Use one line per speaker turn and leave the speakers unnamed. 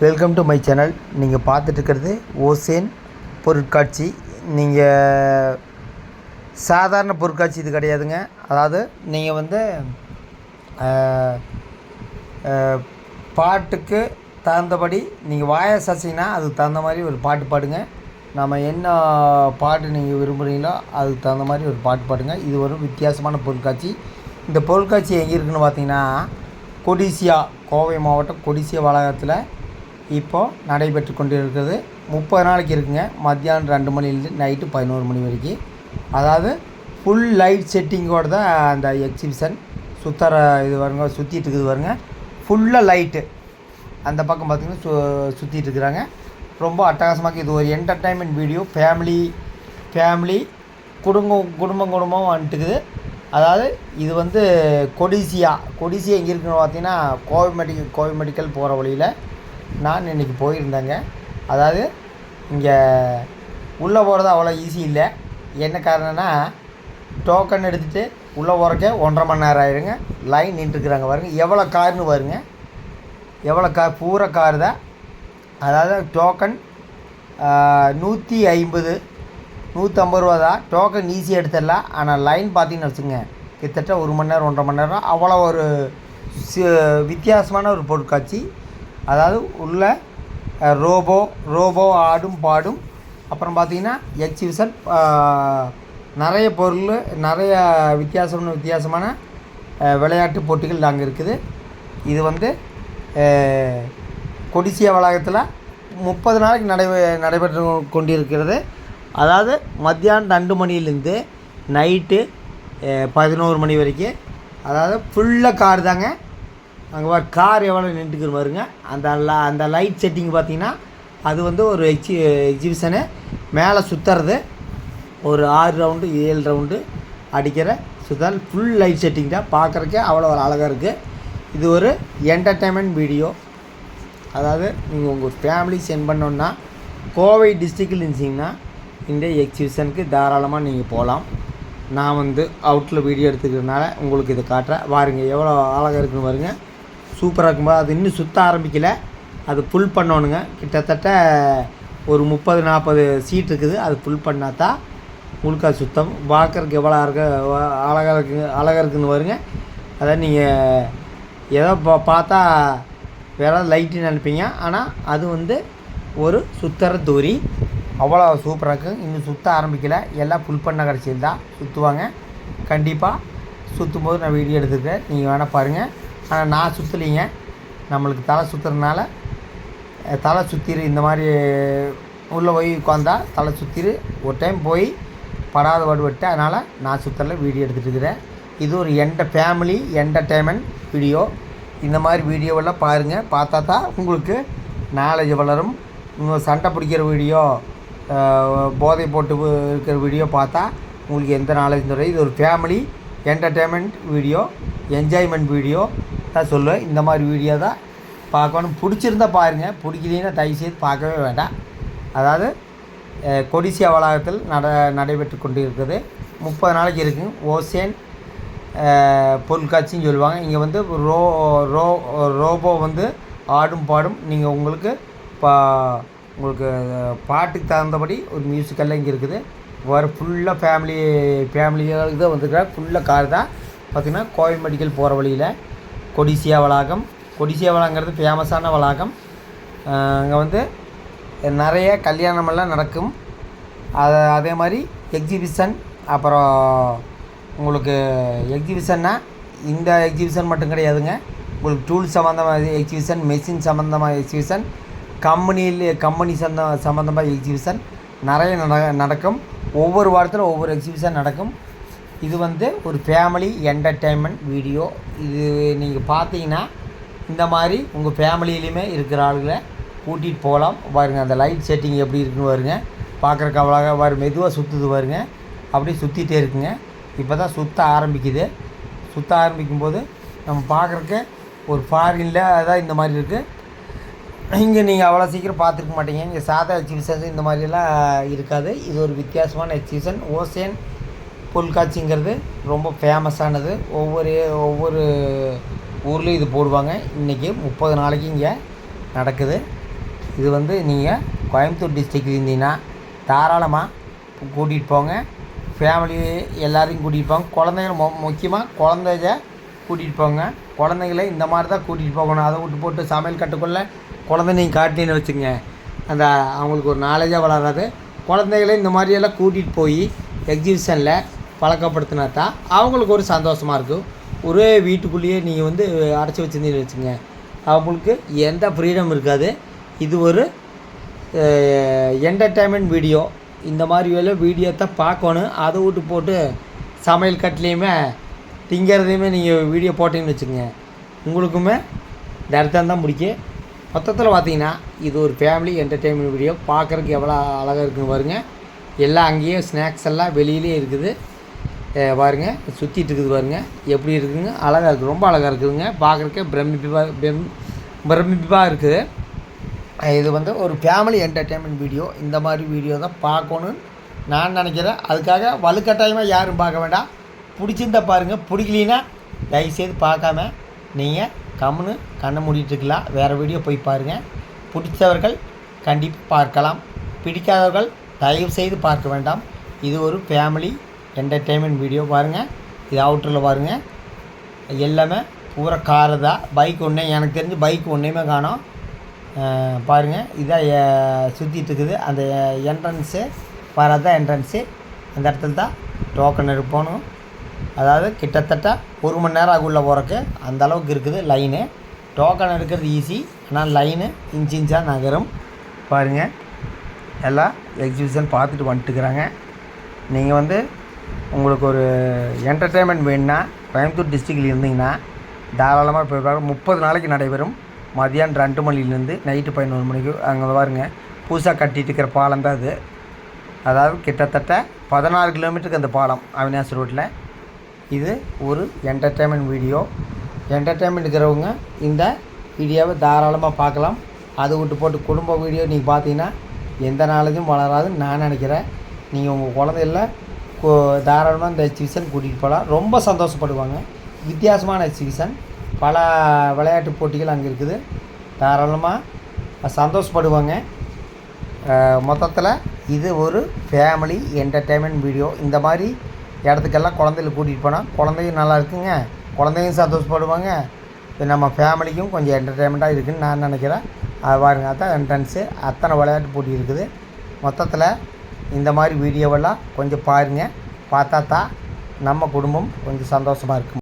Welcome to my channel நீங்கள் பார்த்துட்டுருக்கிறது ocean பொருட்காட்சி. நீங்கள் சாதாரண பொருட்காட்சி இது கிடையாதுங்க. அதாவது நீங்கள் வந்து பாட்டுக்கு தகுந்தபடி நீங்கள் வாயை சசிங்கன்னா அதுக்கு தகுந்த மாதிரி ஒரு பாட்டு பாடுங்க. நம்ம என்ன பாட்டு நீங்கள் விரும்புகிறீங்களோ அதுக்கு தகுந்த மாதிரி ஒரு பாட்டு பாடுங்க. இது ஒரு வித்தியாசமான பொருட்காட்சி. இந்த பொருட்காட்சி எங்கே இருக்குதுன்னு பார்த்தீங்கன்னா கொடிசியா கோவை மாவட்டம் கொடிசியா வளாகத்தில் இப்போது நடைபெற்று கொண்டு இருக்கிறது முப்பது நாளைக்கு இருக்குங்க. மத்தியானம் ரெண்டு மணிலேருந்து நைட்டு பதினோரு மணி வரைக்கும். அதாவது ஃபுல் லைட் செட்டிங்கோடு தான் அந்த எக்ஸிபிஷன் சுத்தர இது வருங்க சுற்றிட்டு இருக்குது வருங்க. ஃபுல்லாக லைட்டு அந்த பக்கம் பார்த்திங்கன்னா சு சுற்றிட்டு இருக்கிறாங்க. ரொம்ப அட்டகாசமாக இது ஒரு என்டர்டைன்மெண்ட் வீடியோ ஃபேமிலி ஃபேமிலி குடும்பம் குடும்பம் குடும்பம் வந்துட்டுக்குது அதாவது இது வந்து கொடிசியா. கொடிசியா எங்கே இருக்குன்னு பார்த்தீங்கன்னா கோவை மெடிக்கல் கோவை மெடிக்கல் போகிற வழியில் நான் இன்றைக்கி போயிருந்தேங்க. அதாவது இங்கே உள்ளே போகிறது அவ்வளோ ஈஸி இல்லை. என்ன காரணம்னா டோக்கன் எடுத்துகிட்டு உள்ளே போகிறக்கே ஒன்றரை மணி நேரம் ஆயிடுங்க லைன் நின்றுருக்குறாங்க பாருங்க. எவ்வளோ கார்னு பாருங்க. எவ்வளோ கார் பூரா கார் தான். அதாவது டோக்கன் நூற்றி ஐம்பது நூற்றம்பது ரூபா தான். டோக்கன் ஈஸியாக எடுத்துடலாம். ஆனால் லைன் பார்த்தீங்கன்னு வச்சுங்க கிட்டத்தட்ட ஒரு மணி நேரம் ஒன்றரை மணி நேரம் அவ்வளோ ஒரு சி- வித்தியாசமான ஒரு பொருட்காட்சி. அதாவது உள்ள ரோபோ ரோபோ ஆடும் பாடும். அப்புறம் பார்த்தீங்கன்னா எக்ஸிபிஷன் நிறைய பொருள் நிறைய வித்தியாசமான வித்தியாசமான விளையாட்டு போட்டிகள் அங்கே இருக்குது. இது வந்து கொடிசியா வளாகத்தில் முப்பது நாளைக்கு நடைபெ நடைபெற்று கொண்டிருக்கிறது. அதாவது மத்தியானம் ரெண்டு மணிலேருந்து நைட்டு பதினோரு மணி வரைக்கும். அதாவது ஃபுல்லாக கார் தாங்க அங்கே வர கார் எவ்வளோ நின்றுக்குன்னு பாருங்க. அந்த அந்த லைட் செட்டிங் பார்த்தீங்கன்னா அது வந்து ஒரு எக்ஸி எக்ஸிபிஷனு மேலே சுற்றுறது ஒரு ஆறு ரவுண்டு ஏழு ரவுண்டு அடிக்கிற சுத்தல் ஃபுல் லைட் செட்டிங் தான். பார்க்குறக்கே அவ்வளோ ஒரு அழகாக இருக்குது இது ஒரு என்டர்டைன்மெண்ட் வீடியோ அதாவது நீங்கள் உங்கள் ஃபேமிலி சென்ட் பண்ணோன்னா கோவை டிஸ்ட்ரிக்டில் இருந்துச்சிங்கன்னா இந்த எக்ஸிபிஷனுக்கு தாராளமாக நீங்கள் போகலாம் நான் வந்து அவுட்டில் வீடியோ எடுத்துக்கிறதுனால உங்களுக்கு இதை காட்டுறேன். பாருங்கள் எவ்வளோ அழகாக இருக்குன்னு பாருங்கள் சூப்பராக இருக்கும்போது அது இன்னும் சுற்ற ஆரம்பிக்கலை. அது ஃபுல் பண்ணணுங்க. கிட்டத்தட்ட ஒரு முப்பது நாற்பது சீட் இருக்குது. அது ஃபுல் பண்ணால் தான் உங்களுக்கு அது சுத்தம் பார்க்குறதுக்கு எவ்வளோ இருக்க அழகாக இருக்கு அழகாக இருக்குதுன்னு வருங்க அதை நீங்கள் ஏதோ பா பார்த்தா வேற லைட்டு நினைப்பீங்க. ஆனால் அது வந்து ஒரு சுத்தர தூரி. அவ்வளோ சூப்பராக இருக்குது இன்னும் சுற்ற ஆரம்பிக்கலை. எல்லாம் ஃபுல் பண்ண கடைசியில் தான் சுற்றுவாங்க கண்டிப்பாக சுற்றும் போது நான் வீடியோ எடுத்துக்கிறேன். நீங்கள் வேணால் பாருங்கள் ஆனால் நான் சுற்றலிங்க நம்மளுக்கு தலை சுற்றுறதுனால தலை சுற்றிரு இந்த மாதிரி உள்ளே போய் உட்காந்தா தலை சுற்றிரு ஒரு டைம் போய் படாத வடுபட்டு அதனால் நான் சுற்றல வீடியோ எடுத்துகிட்டு இருக்கிறேன். இது ஒரு என்ட ஃபேமிலி என்டர்டெயின்மெண்ட் வீடியோ இந்த மாதிரி வீடியோவெல்லாம் பாருங்கள் பார்த்தா தான் உங்களுக்கு நாலேஜ் வளரும். சண்டை பிடிக்கிற வீடியோ போதை போட்டு இருக்கிற வீடியோ பார்த்தா உங்களுக்கு எந்த நாலேஜ் தரும். இது ஒரு family entertainment video enjoyment video தான் சொல்லுவேன் இந்த மாதிரி வீடியோ தான் பார்க்கணும். பிடிச்சிருந்தா பாருங்கள் பிடிக்கலைன்னா தயவுசெய்து பார்க்கவே வேண்டாம். அதாவது கொடிசியா வளாகத்தில் நட நடைபெற்று கொண்டு இருக்குது முப்பது நாளைக்கு இருக்குங்க ஓசேன் பொருட்காட்சின்னு சொல்லுவாங்க. இங்கே வந்து ரோ ரோ ரோபோ வந்து ஆடும் பாடும் நீங்கள் உங்களுக்கு பா உங்களுக்கு பாட்டுக்கு தகுந்தபடி ஒரு மியூசிக்கெல்லாம் இங்கே இருக்குது. வர ஃபுல்லாக ஃபேமிலி ஃபேமிலியாக தான் வந்துருக்குறாங்க ஃபுல்லாக கார் தான். பார்த்திங்கன்னா கோவை மெடிக்கல் போகிற வழியில். கொடிசியா வளாகம். கொடிசியா வளாகங்கிறது ஃபேமஸான வளாகம். அங்கே வந்து நிறைய கல்யாணமெல்லாம் நடக்கும். அது அதே மாதிரி எக்ஸிபிஷன் அப்புறம் உங்களுக்கு எக்ஸிபிஷன்னா இந்த எக்ஸிபிஷன் மட்டும் கிடையாதுங்க. உங்களுக்கு டூல் சம்மந்தமாக எக்ஸிபிஷன் மெஷின் சம்மந்தமாக எக்ஸிபிஷன் கம்பெனியில் கம்பெனி சந்த சம்மந்தமாக எக்ஸிபிஷன் நிறைய நட நடக்கும். ஒவ்வொரு வாரத்தில் ஒவ்வொரு எக்ஸிபிஷன் நடக்கும். இது வந்து ஒரு ஃபேமிலி என்டர்டெயின்மெண்ட் வீடியோ இது நீங்கள் பார்த்தீங்கன்னா இந்த மாதிரி உங்கள் ஃபேமிலியிலையுமே இருக்கிற ஆளுகளை கூட்டிகிட்டு போகலாம். பாருங்கள் அந்த லைட் செட்டிங் எப்படி இருக்குன்னு பாருங்க. பார்க்குறக்கு அவ்வளோగా வரும் மெதுவாக சுற்றுது வருங்க அப்படியே சுற்றிட்டே இருக்குங்க. இப்போ தான் சுற்ற ஆரம்பிக்குது. சுற்ற ஆரம்பிக்கும் போது நம்ம பார்க்குறக்கு ஒரு ஃபாரினில் அதான் இந்த மாதிரி இருக்குது இங்கே நீங்கள் அவ்வளோ சீக்கிரம் பார்த்துருக்க மாட்டீங்க. இங்கே சாதா எக்ஸிபிஷன்ஸ் இந்த மாதிரிலாம் இருக்காது. இது ஒரு வித்தியாசமான எக்ஸிபிஷன் ஓசேன் பொருட்காட்சிங்கிறது ரொம்ப ஃபேமஸானது ஒவ்வொரு ஒவ்வொரு ஊர்லேயும் இது போடுவாங்க. இன்றைக்கி முப்பது நாளைக்கு இங்கே நடக்குது. இது வந்து நீங்கள் கோயம்புத்தூர் டிஸ்ட்ரிக்டில் இருந்தீங்கன்னா தாராளமாக கூட்டிகிட்டு போங்க. ஃபேமிலி எல்லாரையும் கூட்டிகிட்டு போங்க. குழந்தைங்க மொ முக்கியமாக குழந்தைய கூட்டிகிட்டு போங்க. குழந்தைங்கள இந்த மாதிரி தான் கூட்டிகிட்டு போகணும். அதை விட்டு போட்டு சமையல் கட்டுக்குள்ளே குழந்தை நீங்கள் காட்டினு வச்சுங்க அந்த அவங்களுக்கு ஒரு நாலேஜாக வளராது. குழந்தைகள இந்த மாதிரியெல்லாம் கூட்டிகிட்டு போய் எக்ஸிபிஷனில் பழக்கப்படுத்தினா தான் அவங்களுக்கு ஒரு சந்தோஷமாக இருக்கும் ஒரே வீட்டுக்குள்ளேயே நீங்கள் வந்து அடைச்சி வச்சுருந்தீங்கன்னு வச்சுங்க அவங்களுக்கு எந்த ஃப்ரீடம் இருக்காது. இது ஒரு என்டர்டைன்மெண்ட் வீடியோ இந்த மாதிரி வேலை வீடியோ தான் பார்க்கணும். அதை விட்டு போட்டு சமையல் கட்டுலேயுமே திங்கிறதையுமே நீங்கள் வீடியோ போட்டீங்கன்னு வச்சுக்கோங்க. உங்களுக்குமே டேரக்டாக தான் பிடிக்கும். மொத்தத்தில் பார்த்தீங்கன்னா இது ஒரு ஃபேமிலி என்டர்டெயின்மெண்ட் வீடியோ பார்க்குறதுக்கு எவ்வளோ அழகாக இருக்குன்னு பாருங்கள் எல்லாம் அங்கேயே ஸ்நாக்ஸ் எல்லாம் வெளியிலே இருக்குது. பாருங்கள் பாருங்க சுற்றிட்டு இருக்குது பாருங்க. எப்படி இருக்குதுங்க? அழகாக இருக்குது ரொம்ப அழகாக இருக்குதுங்க. பார்க்குறக்கே பிரமிப்பாக பிரம் பிரமிப்பாக இருக்குது. இது வந்து ஒரு ஃபேமிலி என்டர்டெயின்மெண்ட் வீடியோ இந்த மாதிரி வீடியோ தான் பார்க்கணுன்னு நான் நினைக்கிறேன். அதுக்காக வலுக்கட்டாயமாக யாரும் பார்க்க வேண்டாம். பிடிச்சிருந்தா பாருங்கள் பிடிக்கலின்னா தயவுசெய்து பார்க்காம நீங்கள் கம்முன்னு கண்ணை மூடிட்டுருக்கலாம் வேறு வீடியோ போய் பாருங்கள் பிடிச்சவர்கள் கண்டிப்பாக பார்க்கலாம். பிடிக்காதவர்கள் தயவு செய்து பார்க்க வேண்டாம். இது ஒரு ஃபேமிலி என்டர்டெயின்மெண்ட் வீடியோ பாருங்கள் இது அவுட்டரில் பாருங்கள் எல்லாமே பூரா காரு தான். பைக் ஒன்றே எனக்கு தெரிஞ்சு பைக் ஒன்றையுமே காணோம். பாருங்கள் இதான் சுற்றிட்டுருக்குது அந்த என்ட்ரன்ஸு பாராதான் என்ட்ரன்ஸு அந்த இடத்துல தான் டோக்கன் எடுப்போணும். அதாவது கிட்டத்தட்ட ஒரு மணி நேரம் ஆகும் உள்ளே போகிறக்கு அந்த அளவுக்கு இருக்குது லைனு டோக்கன் எடுக்கிறது ஈஸி ஆனால் லைனு இன்ச் இன்ச்சாக நகரும். பாருங்கள் எல்லாம் எக்ஸிபிஷன் பார்த்துட்டு வந்துட்டுக்கிறாங்க நீங்கள் வந்து உங்களுக்கு ஒரு என்டர்டெயின்மெண்ட் வேணும்னா கோயம்புத்தூர் டிஸ்ட்ரிக்டில் இருந்தீங்கன்னா தாராளமாக போய் முப்பது நாளைக்கு நடைபெறும். மதியானம் ரெண்டு மணிலேருந்து நைட்டு பதினோரு மணிக்கு. அங்கே பாருங்கள் புதுசாக கட்டிட்டு இருக்கிற பாலம் தான் அது. அதாவது கிட்டத்தட்ட பதினாறு கிலோமீட்டருக்கு அந்த பாலம் அவினாஸ் ரோட்டில் இது ஒரு என்டர்டெயின்மெண்ட் வீடியோ என்டர்டெயின்மெண்ட் இருக்கிறவங்க இந்த வீடியோவை தாராளமாக பார்க்கலாம். அது விட்டு போட்டு குடும்ப வீடியோ நீங்கள் பார்த்தீங்கன்னா எந்த நாளையும் வளராதுன்னு நான் நினைக்கிறேன். நீங்கள் உங்கள் குழந்தைகள தாராளமாக இந்த எக்ஸிபிஷன் கூட்டிகிட்டு போகலாம் ரொம்ப சந்தோஷப்படுவாங்க. வித்தியாசமான எக்ஸிபிஷன் பல விளையாட்டு போட்டிகள் அங்கே இருக்குது. தாராளமாக சந்தோஷப்படுவாங்க. மொத்தத்தில் இது ஒரு ஃபேமிலி என்டர்டெயின்மெண்ட் வீடியோ இந்த மாதிரி இடத்துக்கெல்லாம் குழந்தைகளை கூட்டிகிட்டு போனால் குழந்தையும் நல்லா இருக்குங்க. குழந்தையும் சந்தோஷப்படுவாங்க. இது நம்ம ஃபேமிலிக்கும் கொஞ்சம் என்டர்டெயின்மெண்ட்டாக இருக்குன்னு நான் நினைக்கிறேன். அது பாருங்க அதான் என்ட்ரன்ஸு அத்தனை விளையாட்டு போட்டி இருக்குது. மொத்தத்தில் இந்த மாதிரி வீடியோவெல்லாம் கொஞ்சம் பாருங்கள் பார்த்தா தான் நம்ம குடும்பம் கொஞ்சம் சந்தோஷமாக இருக்கும்.